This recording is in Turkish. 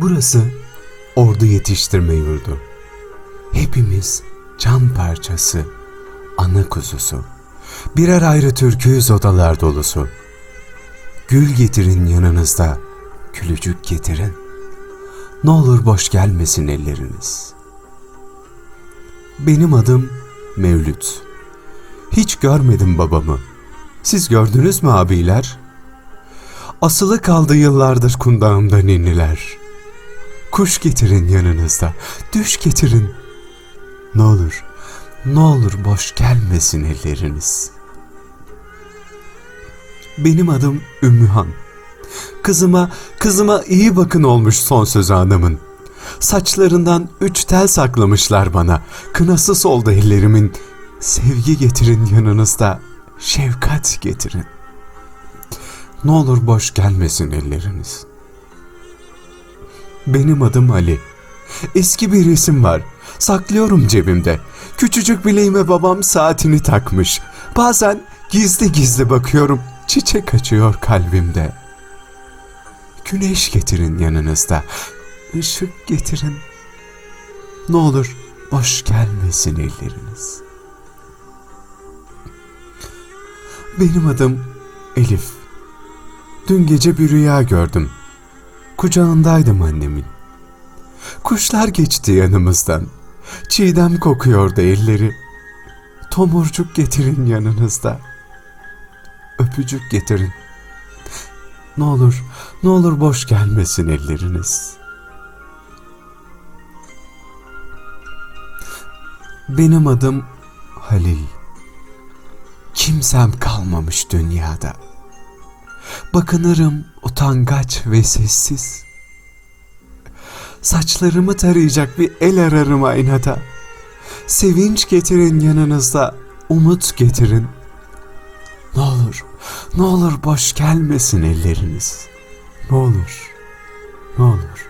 Burası ordu yetiştirme yurdu. Hepimiz can parçası, ana kuzusu. Birer ayrı türküyüz odalar dolusu. Gül getirin yanınızda, gülücük getirin. Ne olur boş gelmesin elleriniz. Benim adım Mevlüt. Hiç görmedim babamı. Siz gördünüz mü abiler? Asılı kaldı yıllardır kundağımda ninniler. Kuş getirin yanınızda, düş getirin. Ne olur, ne olur boş gelmesin elleriniz. Benim adım Ümmühan. Kızıma, kızıma iyi bakın olmuş son sözü anamın. Saçlarından üç tel saklamışlar bana. Kınası soldu ellerimin. Sevgi getirin yanınızda, şefkat getirin. Ne olur boş gelmesin elleriniz. Benim adım Ali. Eski bir resim var. Saklıyorum cebimde. Küçücük bileğime babam saatini takmış. Bazen gizli gizli bakıyorum. Çiçek açıyor kalbimde. Güneş getirin yanınızda. Işık getirin. Ne olur boş gelmesin elleriniz. Benim adım Elif. Dün gece bir rüya gördüm. Kucağındaydım annemin. Kuşlar geçti yanımızdan. Çiğdem kokuyordu elleri. Tomurcuk getirin yanınızda. Öpücük getirin. Ne olur, ne olur boş gelmesin elleriniz. Benim adım Halil. Kimsem kalmamış dünyada. Bakınırım utangaç ve sessiz. Saçlarımı tarayacak bir el ararım aynada. Sevinç getirin yanınızda, umut getirin. Ne olur, ne olur boş gelmesin elleriniz. Ne olur, ne olur.